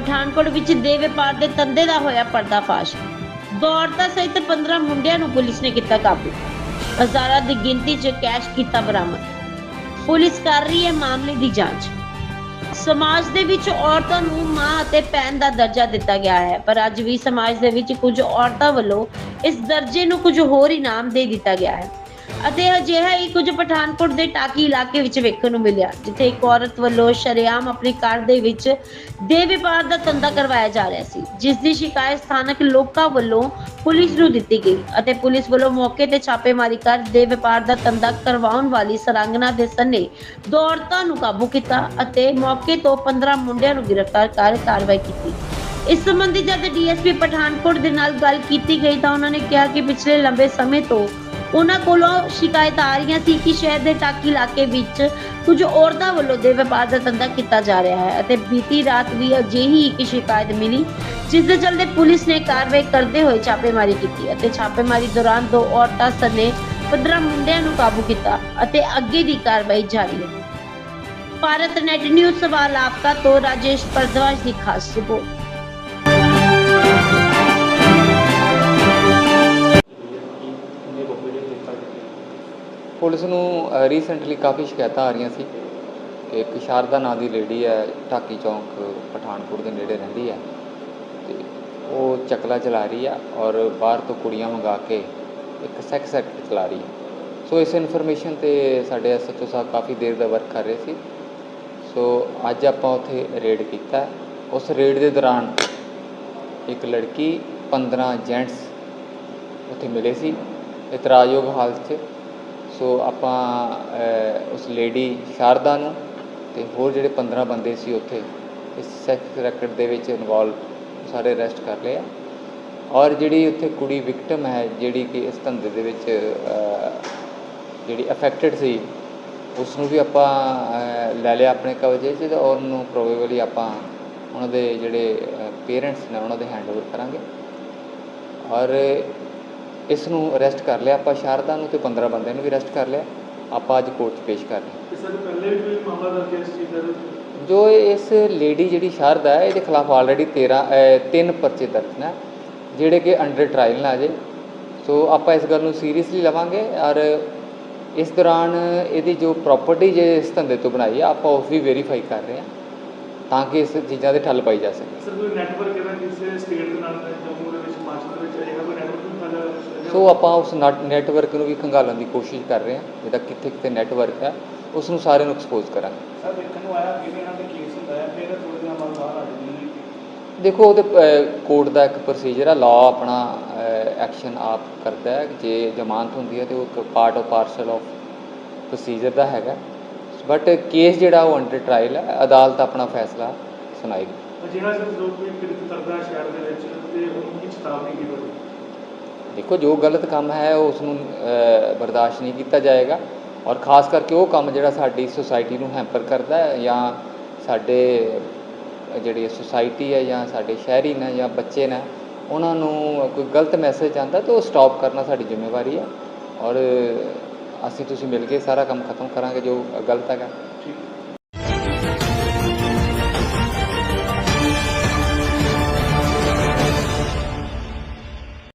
ਪਠਾਨਕੋਟ ਵਿੱਚ ਦੇ ਵਪਾਰ ਦੇ ਧੰਦੇ ਦਾ ਹੋਇਆ ਪਰਦਾਫਾਸ਼। ਦੋ ਸਹਿਤ 15 ਮੁੰਡਿਆਂ ਨੂੰ ਪੁਲਿਸ ਨੇ ਕੀਤਾ ਕਾਬੂ। ਹਜ਼ਾਰਾਂ ਦੀ ਗਿਣਤੀ 'ਚ ਕੈਸ਼ ਕੀਤਾ ਬਰਾਮਦ। ਪੁਲਿਸ ਕਰ ਰਹੀ ਹੈ ਮਾਮਲੇ ਦੀ ਜਾਂਚ। ਸਮਾਜ ਦੇ ਵਿੱਚ ਔਰਤਾਂ ਨੂੰ ਮਾਂ ਅਤੇ ਭੈਣ ਦਾ ਦਰਜਾ ਦਿੱਤਾ ਗਿਆ ਹੈ, ਪਰ ਅੱਜ ਵੀ ਸਮਾਜ ਦੇ ਵਿੱਚ ਕੁਝ ਔਰਤਾਂ ਵੱਲੋਂ ਇਸ ਦਰਜੇ ਨੂੰ ਕੁਝ ਹੋਰ ਇਨਾਮ ਦੇ ਦਿੱਤਾ ਗਿਆ ਹੈ। ਅਤੇ ਅਜਿਹਾ ਹੀ ਕੁਝ ਪਠਾਨਕੋਟ ਦੇ ਟਾਕੀ ਇਲਾਕੇ ਵਿੱਚ ਵੇਖਣ ਨੂੰ ਮਿਲਿਆ, ਜਿੱਥੇ ਇੱਕ ਔਰਤ ਵੱਲੋਂ ਸ਼ਰੇਆਮ ਆਪਣੀ ਕਾਰ ਦੇ ਵਿੱਚ ਦੇ ਵਪਾਰ ਦਾ ਧੰਦਾ ਕਰਵਾਇਆ ਜਾ ਰਿਹਾ ਸੀ, ਜਿਸ ਦੀ ਸ਼ਿਕਾਇਤ ਸਥਾਨਕ ਲੋਕਾਂ ਵੱਲੋਂ ਪੁਲਿਸ ਨੂੰ ਦਿੱਤੀ ਗਈ ਅਤੇ ਪੁਲਿਸ ਵੱਲੋਂ ਮੌਕੇ ਤੇ ਛਾਪੇਮਾਰੀ ਕਰ ਦੇ ਵਪਾਰ ਦਾ ਧੰਦਾ ਕਰਵਾਉਣ ਵਾਲੀ ਸਰਾਂਗਨਾ ਦੇ ਸਨੇ ਦੋ ਔਰਤਾਂ ਨੂੰ ਕਾਬੂ ਕੀਤਾ ਅਤੇ ਮੌਕੇ ਤੋਂ 15 ਮੁੰਡਿਆਂ ਨੂੰ ਗ੍ਰਿਫਤਾਰ ਕਰ ਕਾਰਵਾਈ ਕੀਤੀ। ਇਸ ਸੰਬੰਧੀ ਜਦ ਡੀਐਸਪੀ ਪਠਾਨਕੋਟ ਦੇ ਨਾਲ ਗੱਲ ਕੀਤੀ ਗਈ ਤਾਂ ਉਹਨਾਂ ਨੇ ਕਿਹਾ ਕਿ ਪਿਛਲੇ ਲੰਬੇ ਸਮੇਂ ਤੋਂ ਉਹਨਾਂ ਕੋਲੋਂ ਸ਼ਿਕਾਇਤ ਆ ਰਹੀਆਂ ਸੀ ਕਿ ਸ਼ਹਿਰ ਦੇ ਟਾਕੀ ਇਲਾਕੇ ਵਿੱਚ ਕੁਝ ਔਰਤਾਂ ਵੱਲੋਂ ਦੇ ਵਪਾਰ ਦਾ ਧੰਦਾ ਕੀਤਾ ਜਾ ਰਿਹਾ ਹੈ ਅਤੇ ਬੀਤੀ ਰਾਤ ਵੀ ਅਜਿਹੀ ਇੱਕ ਸ਼ਿਕਾਇਤ ਮਿਲੀ, ਜਿਸ ਦੇ ਚਲਦੇ ਪੁਲਿਸ ਨੇ ਕਾਰਵਾਈ ਕਰਦੇ ਹੋਏ ਛਾਪੇਮਾਰੀ ਕੀਤੀ ਅਤੇ ਛਾਪੇਮਾਰੀ ਦੌਰਾਨ ਦੋ ਔਰਤਾਂ ਸਣੇ 15 ਮੁੰਡਿਆਂ ਨੂੰ ਕਾਬੂ ਕੀਤਾ ਅਤੇ ਅੱਗੇ ਦੀ ਕਾਰਵਾਈ ਜਾਰੀ ਹੈ ਭਾਰਤ ਨੈਟ ਨਿਊਜ਼ ਸਵਾਲ ਆਪਕਾ ਤੋਂ ਰਾਜੇਸ਼ ਪਰਦਵਾਜ ਦੀ ਖਾਸ ਰਿਪੋਰਟ। ਪੁਲਿਸ ਨੂੰ ਰੀਸੈਂਟਲੀ ਕਾਫੀ ਸ਼ਿਕਾਇਤਾਂ ਆ ਰਹੀਆਂ ਸੀ ਕਿ ਇੱਕ ਸ਼ਾਰਦਾ ਨਾਂ ਦੀ ਲੇਡੀ ਹੈ, ਢਾਕੀ ਚੌਂਕ, ਪਠਾਨਕੋਟ ਦੇ ਨੇੜੇ ਰਹਿੰਦੀ ਹੈ ਤੇ ਉਹ ਚਕਲਾ ਚਲਾ ਰਹੀ ਆ ਔਰ ਬਾਹਰ ਤੋਂ ਕੁੜੀਆਂ ਮੰਗਾ ਕੇ ਇੱਕ ਸੈਕਸ ਐਕਟ ਚਲਾ ਰਹੀ ਹੈ। ਸੋ ਇਸ ਇਨਫੋਰਮੇਸ਼ਨ ਤੇ ਸਾਡੇ ਐਸਐਚਓ ਸਾਹਿਬ ਕਾਫੀ ਦੇਰ ਦਾ ਵਰਕ ਕਰ ਰਹੇ ਸੀ। ਸੋ ਅੱਜ ਆਪਾਂ ਉੱਥੇ ਰੇਡ ਕੀਤਾ। ਉਸ ਰੇਡ ਦੇ ਦੌਰਾਨ ਇੱਕ ਲੜਕੀ 15 ਜੈਂਟਸ ਉੱਥੇ ਮਿਲੇ ਸੀ। ਇਤਰਾਜ਼ਯੋਗ ਹਾਲਤ 'ਚ ਸੋ ਆਪਾਂ ਉਸ ਲੇਡੀ ਸ਼ਾਰਦਾ ਨੂੰ ਤੇ ਹੋਰ ਜਿਹੜੇ 15 ਬੰਦੇ ਸੀ ਉੱਥੇ, ਇਸ ਸੈਕਸ ਰੈਕਟ ਦੇ ਵਿੱਚ ਇਨਵੋਲਵ ਸਾਰੇ ਅਰੈਸਟ ਕਰ ਲਏ ਔਰ ਜਿਹੜੀ ਉੱਥੇ ਕੁੜੀ ਵਿਕਟਮ ਹੈ, ਜਿਹੜੀ ਕਿ ਇਸ ਧੰਦੇ ਦੇ ਵਿੱਚ ਜਿਹੜੀ ਅਫੈਕਟਡ ਸੀ ਉਸ ਨੂੰ ਵੀ ਆਪਾਂ ਲੈ ਲਿਆ ਆਪਣੇ ਕਬਜ਼ੇ 'ਚ ਤੇ ਔਰ ਉਹਨੂੰ ਪ੍ਰੋਬੇਬਲੀ ਆਪਾਂ ਉਹਨਾਂ ਦੇ ਜਿਹੜੇ ਪੇਰੈਂਟਸ ਨੇ ਉਹਨਾਂ ਦੇ ਹੈਂਡਓਵਰ ਕਰਾਂਗੇ। ਔਰ ਇਸ ਨੂੰ ਅਰੈਸਟ ਕਰ ਲਿਆ। ਆਪਾਂ ਸ਼ਾਰਦਾ ਨੂੰ ਤੇ 15 ਬੰਦਿਆਂ ਨੂੰ ਵੀ ਅਰੈਸਟ ਕਰ ਲਿਆ। ਆਪਾਂ ਅੱਜ ਕੋਰਟ 'ਚ ਪੇਸ਼ ਕਰ ਰਹੇ ਇਸ ਤੋਂ ਪਹਿਲੇ ਵੀ ਕੋਈ ਮਾਮਲਾ ਦਰਜ ਹੈ ਇਸ ਚੀਜ਼ ਦਾ? ਹਾਂ। ਜੋ ਇਸ ਲੇਡੀ ਜਿਹੜੀ ਸ਼ਾਰਦਾ ਹੈ ਇਹਦੇ ਖਿਲਾਫ ਆਲਰੇਡੀ 13 ਅਹ, ਤਿੰਨ ਪਰਚੇ ਦਰਜ ਨੇ ਜਿਹੜੇ ਕਿ ਅੰਡਰ ਟ੍ਰਾਇਲ ਨੇ ਅਜੇ। ਸੋ ਆਪਾਂ ਇਸ ਗੱਲ ਨੂੰ ਸੀਰੀਅਸਲੀ ਲਵਾਂਗੇ ਔਰ ਇਸ ਦੌਰਾਨ ਇਹਦੀ ਜੋ ਪ੍ਰਾਪਰਟੀ ਜੇ ਇਸ ਧੰਦੇ ਤੋਂ ਬਣਾਈ ਆ ਆਪਾਂ ਉਹ ਵੀ ਵੈਰੀਫਾਈ ਕਰ ਰਹੇ ਹਾਂ ਤਾਂ ਕਿ ਇਸ ਚੀਜ਼ਾਂ ਦੇ ਠੱਲ ਪਾਈ ਜਾ ਸਕੇ। ਸਰ ਕੋਈ ਨੈਟਵਰਕ ਇਹਦਾ ਕਿਸੇ ਸਟੇਟ ਦੇ ਨਾਲ ਜੰਮੂ ਦੇ ਵਿੱਚ ਹਿਮਾਚਲ ਦੇ ਵਿੱਚ ਇਹਦਾ ਕੋਈ ਸੋ ਆਪਾਂ ਉਸ ਨੈਟਵਰਕ ਨੂੰ ਵੀ ਖੰਗਾਲਣ ਦੀ ਕੋਸ਼ਿਸ਼ ਕਰ ਰਹੇ ਹਾਂ ਜਿਹਦਾ ਕਿੱਥੇ ਕਿੱਥੇ ਨੈਟਵਰਕ ਹੈ ਉਸ ਨੂੰ ਸਾਰਿਆਂ ਨੂੰ ਐਕਸਪੋਜ਼ ਕਰਾਂਗੇ। ਸਰ ਦੇਖਣ ਨੂੰ ਆਇਆ ਕਿ ਇਹਨਾਂ ਦੇ ਕੇਸ ਹੁੰਦਾ ਹੈ ਫਿਰ ਥੋੜੇ ਦਿਨਾਂ ਬਾਅਦ ਬਾਹਰ ਆ ਜਾਂਦੀ ਹੈ ਦੇਖੋ ਉਹਦੇ ਕੋਰਟ ਦਾ ਇੱਕ ਪ੍ਰੋਸੀਜਰ ਹੈ ਲਾਅ ਆਪਣਾ ਐਕਸ਼ਨ ਆਪ ਕਰਦਾ ਹੈ ਜੇ ਜ਼ਮਾਨਤ ਹੁੰਦੀ ਹੈ ਤੇ ਉਹ ਇੱਕ part of parcel of procedure ਦਾ ਹੈਗਾ। ਬਟ ਕੇਸ ਜਿਹੜਾ ਉਹ ਅੰਡਰ ਟ੍ਰਾਇਲ ਹੈ ਅਦਾਲਤ ਆਪਣਾ ਫੈਸਲਾ ਸੁਣਾਏਗੀ। ਜਿਹੜਾ ਸਰ ਲੋਕ ਕੋਈ ਕਿਰਤ ਕਰਦਾ ਸ਼ਹਿਰ ਦੇ ਵਿੱਚ ਤੇ ਉਹਨੂੰ ਕੀ ਚੇਤਾਵਨੀ ਹੋਵੇ ਦੇਖੋ, ਜੋ ਗਲਤ ਕੰਮ ਹੈ ਉਸ ਨੂੰ ਬਰਦਾਸ਼ਤ ਨਹੀਂ ਕੀਤਾ ਜਾਏਗਾ। ਔਰ ਖਾਸ ਕਰਕੇ ਉਹ ਕੰਮ ਜਿਹੜਾ ਸਾਡੀ ਸੁਸਾਇਟੀ ਨੂੰ ਹੈਂਪਰ ਕਰਦਾ ਹੈ ਜਾਂ ਸਾਡੇ, ਜਿਹੜੀ ਸੁਸਾਇਟੀ ਹੈ ਜਾਂ ਸਾਡੇ ਸ਼ਹਿਰੀ ਨੇ ਜਾਂ ਬੱਚੇ ਨੇ, ਉਹਨਾਂ ਨੂੰ ਕੋਈ ਗਲਤ ਮੈਸੇਜ ਆਉਂਦਾ ਤਾਂ ਉਹ ਸਟਾਪ ਕਰਨਾ ਸਾਡੀ ਜ਼ਿੰਮੇਵਾਰੀ ਹੈ। ਔਰ, ਅਸੀਂ ਤੁਸੀਂ ਮਿਲ ਕੇ ਸਾਰਾ ਕੰਮ ਖਤਮ ਕਰਾਂਗੇ ਜੋ ਗਲਤ ਹੈਗਾ। ਠੀਕ।